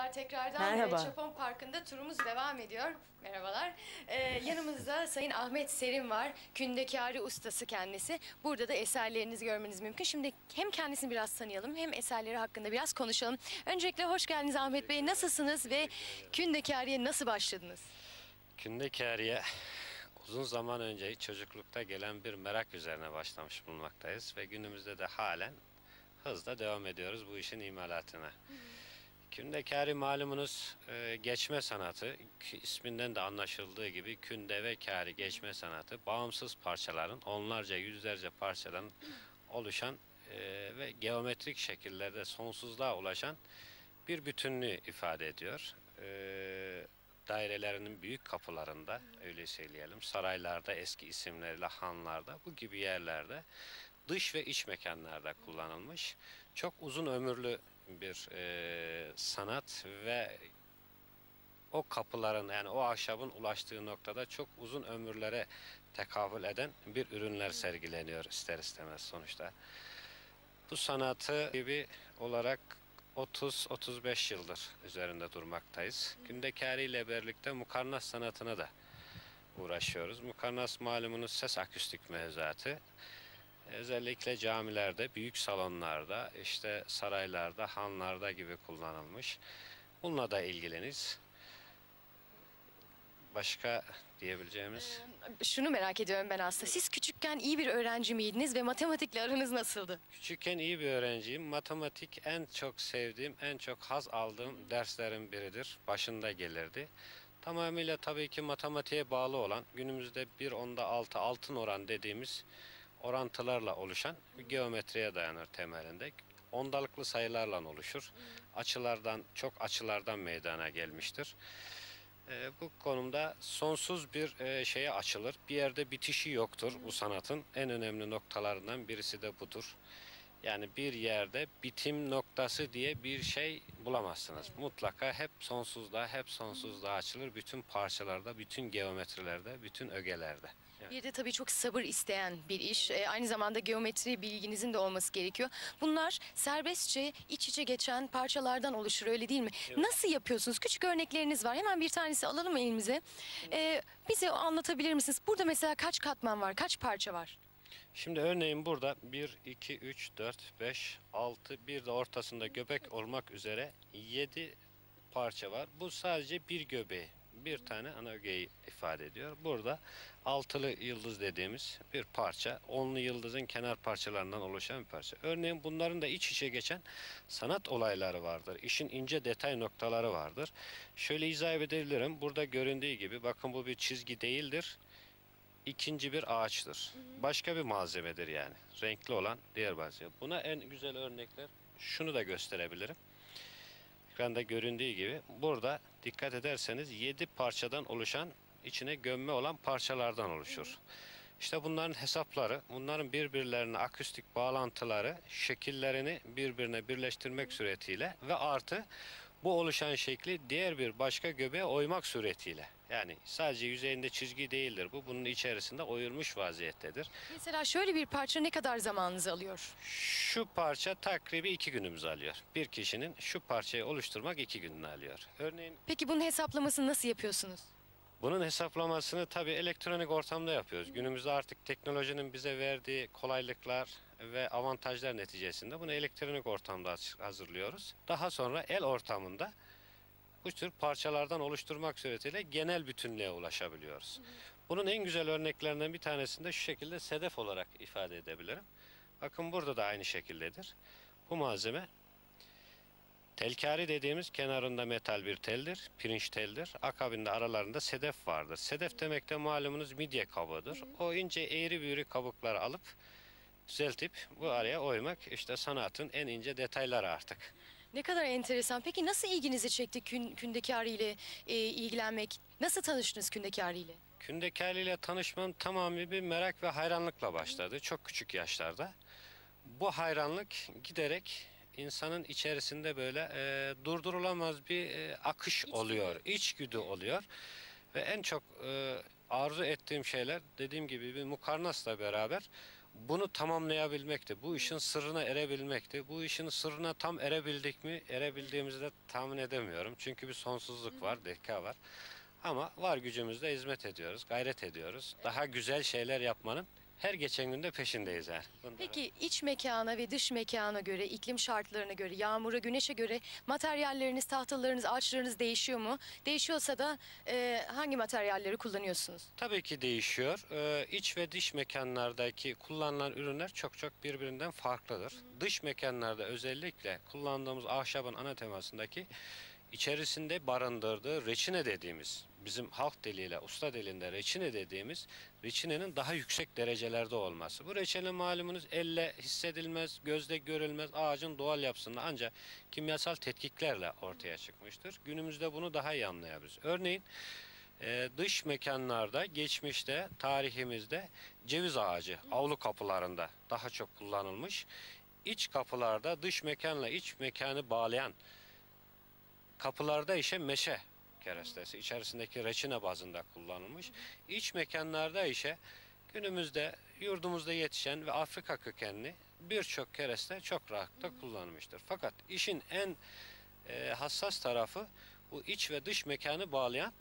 Merhabalar tekrardan. Merhaba. Ee, Çapon Parkı'nda turumuz devam ediyor. Merhabalar. Ee, yanımızda Sayın Ahmet Serin var. Kündekari ustası kendisi. Burada da eserlerinizi görmeniz mümkün. Şimdi hem kendisini biraz tanıyalım hem eserleri hakkında biraz konuşalım. Öncelikle hoş geldiniz Ahmet Bey. Nasılsınız ve kündekariye nasıl başladınız? Kündekariye uzun zaman önce çocuklukta gelen bir merak üzerine başlamış bulunmaktayız ve günümüzde de halen hızla devam ediyoruz bu işin imalatına. Kündekari malumunuz e, geçme sanatı isminden de anlaşıldığı gibi künde ve kari geçme sanatı bağımsız parçaların onlarca yüzlerce parçadan oluşan e, ve geometrik şekillerde sonsuzluğa ulaşan bir bütünlüğü ifade ediyor. E, dairelerinin büyük kapılarında öyle söyleyelim saraylarda eski isimleriyle hanlarda bu gibi yerlerde dış ve iç mekanlarda kullanılmış çok uzun ömürlü bir e, sanat ve o kapıların yani o ahşabın ulaştığı noktada çok uzun ömürlere tekabül eden bir ürünler sergileniyor ister istemez sonuçta. Bu sanatı gibi olarak 30-35 yıldır üzerinde durmaktayız. Gündekari ile birlikte mukarnas sanatına da uğraşıyoruz. Mukarnas malumunuz ses akustik mevzuatı. Özellikle camilerde, büyük salonlarda, işte saraylarda, hanlarda gibi kullanılmış. Bununla da ilgileniz. Başka diyebileceğimiz... Şunu merak ediyorum ben aslında. Siz küçükken iyi bir öğrenci miydiniz ve matematikle aranız nasıldı? Küçükken iyi bir öğrenciyim. Matematik en çok sevdiğim, en çok haz aldığım derslerin biridir. Başında gelirdi. Tamamıyla tabii ki matematiğe bağlı olan, günümüzde bir onda altı altın oran dediğimiz orantılarla oluşan bir geometriye dayanır temelinde. Ondalıklı sayılarla oluşur. Açılardan, çok açılardan meydana gelmiştir. Ee, bu konumda sonsuz bir e, şeye açılır. Bir yerde bitişi yoktur bu sanatın. En önemli noktalarından birisi de budur. Yani bir yerde bitim noktası diye bir şey bulamazsınız. Mutlaka hep sonsuzluğa, hep sonsuzluğa açılır. Bütün parçalarda, bütün geometrilerde, bütün ögelerde. Evet. Bir de tabii çok sabır isteyen bir iş. Ee, aynı zamanda geometri bilginizin de olması gerekiyor. Bunlar serbestçe iç içe geçen parçalardan oluşur öyle değil mi? Nasıl yapıyorsunuz? Küçük örnekleriniz var. Hemen bir tanesi alalım elimize. Ee, bize anlatabilir misiniz? Burada mesela kaç katman var? Kaç parça var? Şimdi örneğin burada 1, 2, 3, 4, 5, 6, bir de ortasında göbek olmak üzere 7 parça var. Bu sadece bir göbeği, bir tane ana ögeyi ifade ediyor. Burada altılı yıldız dediğimiz bir parça, onlu yıldızın kenar parçalarından oluşan bir parça. Örneğin bunların da iç içe geçen sanat olayları vardır. İşin ince detay noktaları vardır. Şöyle izah edebilirim. Burada göründüğü gibi bakın bu bir çizgi değildir ikinci bir ağaçtır. Başka bir malzemedir yani. Renkli olan diğer malzeme. Buna en güzel örnekler şunu da gösterebilirim. Ekranda göründüğü gibi burada dikkat ederseniz 7 parçadan oluşan içine gömme olan parçalardan oluşur. İşte bunların hesapları, bunların birbirlerine akustik bağlantıları, şekillerini birbirine birleştirmek suretiyle ve artı bu oluşan şekli diğer bir başka göbeğe oymak suretiyle. Yani sadece yüzeyinde çizgi değildir bu. Bunun içerisinde oyulmuş vaziyettedir. Mesela şöyle bir parça ne kadar zamanınızı alıyor? Şu parça takribi iki günümüzü alıyor. Bir kişinin şu parçayı oluşturmak iki gününü alıyor. Örneğin Peki bunun hesaplamasını nasıl yapıyorsunuz? bunun hesaplamasını tabii elektronik ortamda yapıyoruz. Günümüzde artık teknolojinin bize verdiği kolaylıklar ve avantajlar neticesinde bunu elektronik ortamda hazırlıyoruz. Daha sonra el ortamında bu tür parçalardan oluşturmak suretiyle genel bütünlüğe ulaşabiliyoruz. Bunun en güzel örneklerinden bir tanesini de şu şekilde sedef olarak ifade edebilirim. Bakın burada da aynı şekildedir. Bu malzeme telkari dediğimiz kenarında metal bir teldir, pirinç teldir. Akabinde aralarında sedef vardır. Sedef demek de malumunuz midye kabıdır. O ince eğri büğrü kabukları alıp düzeltip bu araya oymak işte sanatın en ince detayları artık. Ne kadar enteresan. Peki nasıl ilginizi çekti kün, kündekari ile e, ilgilenmek? Nasıl tanıştınız kündekari ile? Kündekali ile tanışmam tamamı bir merak ve hayranlıkla başladı. Çok küçük yaşlarda. Bu hayranlık giderek insanın içerisinde böyle e, durdurulamaz bir e, akış oluyor, içgüdü oluyor. Ve en çok e, arzu ettiğim şeyler dediğim gibi bir mukarnasla beraber bunu tamamlayabilmekti. Bu işin sırrına erebilmekti. Bu işin sırrına tam erebildik mi? Erebildiğimizi de tahmin edemiyorum. Çünkü bir sonsuzluk var, dakika var. Ama var gücümüzle hizmet ediyoruz, gayret ediyoruz. Daha güzel şeyler yapmanın her geçen günde peşindeyiz yani. Bunda- Peki iç mekana ve dış mekana göre, iklim şartlarına göre, yağmura, güneşe göre materyalleriniz, tahtalarınız, ağaçlarınız değişiyor mu? Değişiyorsa da e, hangi materyalleri kullanıyorsunuz? Tabii ki değişiyor. Ee, iç ve dış mekanlardaki kullanılan ürünler çok çok birbirinden farklıdır. Dış mekanlarda özellikle kullandığımız ahşabın ana temasındaki içerisinde barındırdığı reçine dediğimiz bizim halk diliyle usta dilinde reçine dediğimiz reçinenin daha yüksek derecelerde olması. Bu reçine malumunuz elle hissedilmez, gözle görülmez ağacın doğal yapısında ancak kimyasal tetkiklerle ortaya çıkmıştır. Günümüzde bunu daha iyi anlayabiliriz. Örneğin ee, dış mekanlarda geçmişte tarihimizde ceviz ağacı avlu kapılarında daha çok kullanılmış. İç kapılarda dış mekanla iç mekanı bağlayan kapılarda ise meşe kerestesi içerisindeki reçine bazında kullanılmış. İç mekanlarda ise günümüzde yurdumuzda yetişen ve Afrika kökenli birçok kereste çok rahatlıkla kullanılmıştır. Fakat işin en e, hassas tarafı bu iç ve dış mekanı bağlayan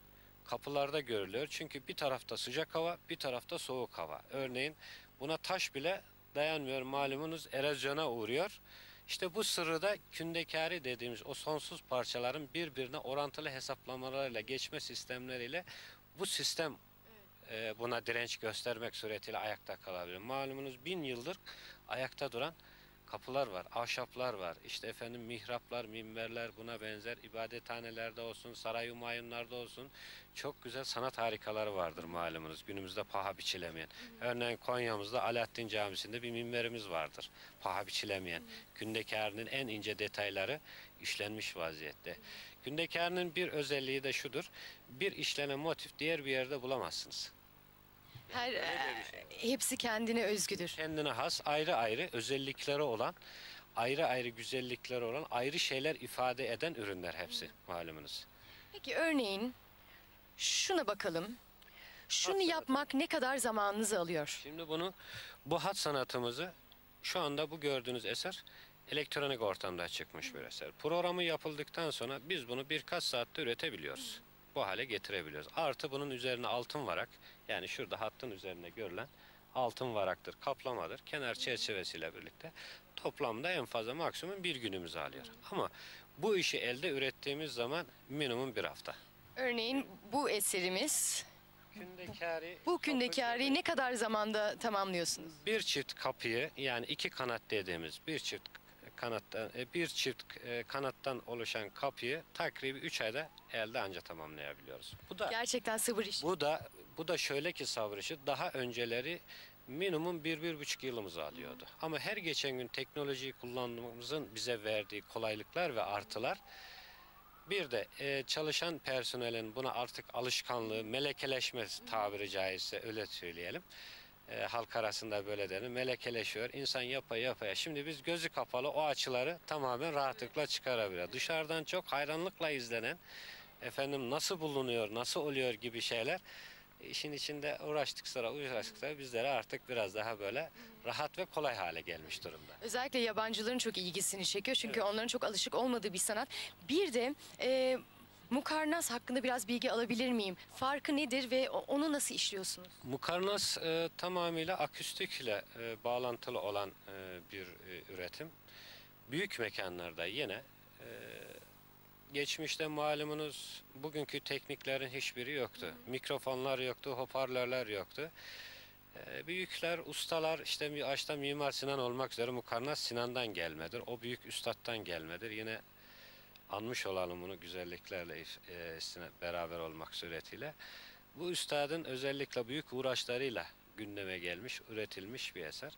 kapılarda görülüyor. Çünkü bir tarafta sıcak hava, bir tarafta soğuk hava. Örneğin buna taş bile dayanmıyor. Malumunuz erozyona uğruyor. İşte bu sırrı da kündekari dediğimiz o sonsuz parçaların birbirine orantılı hesaplamalarıyla geçme sistemleriyle bu sistem e, buna direnç göstermek suretiyle ayakta kalabilir. Malumunuz bin yıldır ayakta duran kapılar var, ahşaplar var. İşte efendim mihraplar, minberler buna benzer ibadethanelerde olsun, saray humayunlarda olsun çok güzel sanat harikaları vardır malumunuz. Günümüzde paha biçilemeyen. Örneğin Konya'mızda Alaaddin Camisi'nde bir minberimiz vardır. Paha biçilemeyen. Gündekarının en ince detayları işlenmiş vaziyette. Gündekarının bir özelliği de şudur. Bir işlenen motif diğer bir yerde bulamazsınız. Her e, şey. hepsi kendine özgüdür. kendine has ayrı ayrı özellikleri olan, ayrı ayrı güzellikleri olan, ayrı şeyler ifade eden ürünler hepsi malumunuz. Peki örneğin şuna bakalım. Şunu Hat sanatı. yapmak ne kadar zamanınızı alıyor? Şimdi bunu bu hat sanatımızı şu anda bu gördüğünüz eser elektronik ortamda çıkmış bir eser. Programı yapıldıktan sonra biz bunu birkaç saatte üretebiliyoruz. Bu hale getirebiliyoruz. Artı bunun üzerine altın varak yani şurada hattın üzerine görülen altın varaktır, kaplamadır. Kenar çerçevesiyle birlikte toplamda en fazla maksimum bir günümüzü alıyor. Ama bu işi elde ürettiğimiz zaman minimum bir hafta. Örneğin bu eserimiz, Kündekari, bu kündekârı ne kadar zamanda tamamlıyorsunuz? bir çift kapıyı yani iki kanat dediğimiz bir çift kanattan e, bir çift e, kanattan oluşan kapıyı takribi 3 ayda elde anca tamamlayabiliyoruz. Bu da Gerçekten sabır işi. bu da bu da şöyle ki sabır işi daha önceleri minimum bir, bir buçuk yılımızı alıyordu. Ama her geçen gün teknolojiyi kullandığımızın bize verdiği kolaylıklar ve artılar bir de e, çalışan personelin buna artık alışkanlığı, melekeleşme tabiri caizse öyle söyleyelim. E, halk arasında böyle denir. Melekeleşiyor. İnsan yapa yapaya. Şimdi biz gözü kapalı o açıları tamamen rahatlıkla çıkarabiliyor. Dışarıdan çok hayranlıkla izlenen efendim nasıl bulunuyor, nasıl oluyor gibi şeyler işin içinde uğraştık sonra uğraştık sonra bizlere artık biraz daha böyle rahat ve kolay hale gelmiş durumda. Özellikle yabancıların çok ilgisini çekiyor çünkü onların çok alışık olmadığı bir sanat. Bir de e, mukarnas hakkında biraz bilgi alabilir miyim? Farkı nedir ve onu nasıl işliyorsunuz? Mukarnas e, tamamıyla aküstikle e, bağlantılı olan e, bir e, üretim. Büyük mekanlarda yine e, geçmişte malumunuz bugünkü tekniklerin hiçbiri yoktu. Mikrofonlar yoktu, hoparlörler yoktu. E, büyükler, ustalar işte başta Mimar Sinan olmak üzere Mukarnas Sinan'dan gelmedir. O büyük üstattan gelmedir. Yine anmış olalım bunu güzelliklerle e, beraber olmak suretiyle. Bu üstadın özellikle büyük uğraşlarıyla gündeme gelmiş, üretilmiş bir eser.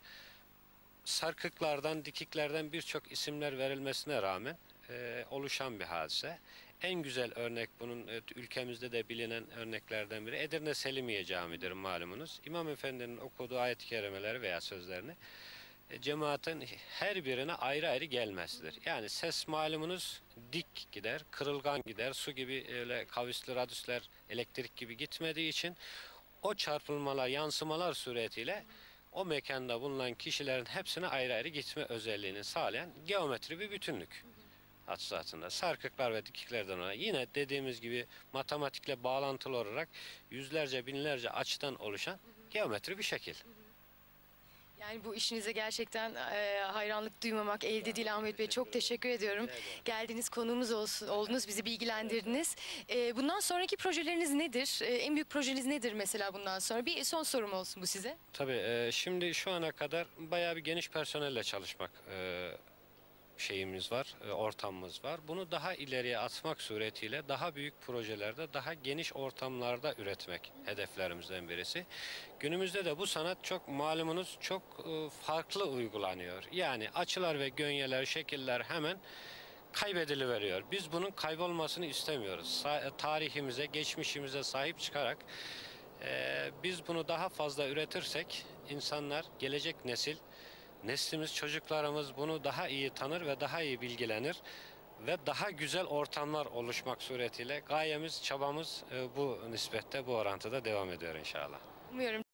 Sarkıklardan, dikiklerden birçok isimler verilmesine rağmen e, oluşan bir hadise. En güzel örnek bunun e, ülkemizde de bilinen örneklerden biri Edirne Selimiye Camii'dir malumunuz. İmam Efendi'nin okuduğu ayet-i kerimeleri veya sözlerini cemaatin her birine ayrı ayrı gelmesidir. Yani ses malumunuz dik gider, kırılgan gider, su gibi öyle kavisli radüsler, elektrik gibi gitmediği için o çarpılmalar, yansımalar suretiyle o mekanda bulunan kişilerin hepsine ayrı ayrı gitme özelliğini sağlayan geometri bir bütünlük adı zatında. Sarkıklar ve dikiklerden olan yine dediğimiz gibi matematikle bağlantılı olarak yüzlerce binlerce açıdan oluşan geometri bir şekil. Yani bu işinize gerçekten e, hayranlık duymamak elde değil Ahmet Bey. Çok teşekkür ediyorum. Geldiğiniz konuğumuz olsun, oldunuz, bizi bilgilendirdiniz. E, bundan sonraki projeleriniz nedir? E, en büyük projeniz nedir mesela bundan sonra? Bir son sorum olsun bu size. Tabii e, şimdi şu ana kadar bayağı bir geniş personelle çalışmak e, şeyimiz var, e, ortamımız var. Bunu daha ileriye atmak suretiyle daha büyük projelerde, daha geniş ortamlarda üretmek hedeflerimizden birisi. Günümüzde de bu sanat çok malumunuz çok e, farklı uygulanıyor. Yani açılar ve gönyeler, şekiller hemen kaybediliveriyor. Biz bunun kaybolmasını istemiyoruz. Tarihimize, geçmişimize sahip çıkarak ee, biz bunu daha fazla üretirsek insanlar, gelecek nesil, neslimiz, çocuklarımız bunu daha iyi tanır ve daha iyi bilgilenir ve daha güzel ortamlar oluşmak suretiyle gayemiz, çabamız e, bu nispette, bu orantıda devam ediyor inşallah. Umuyorum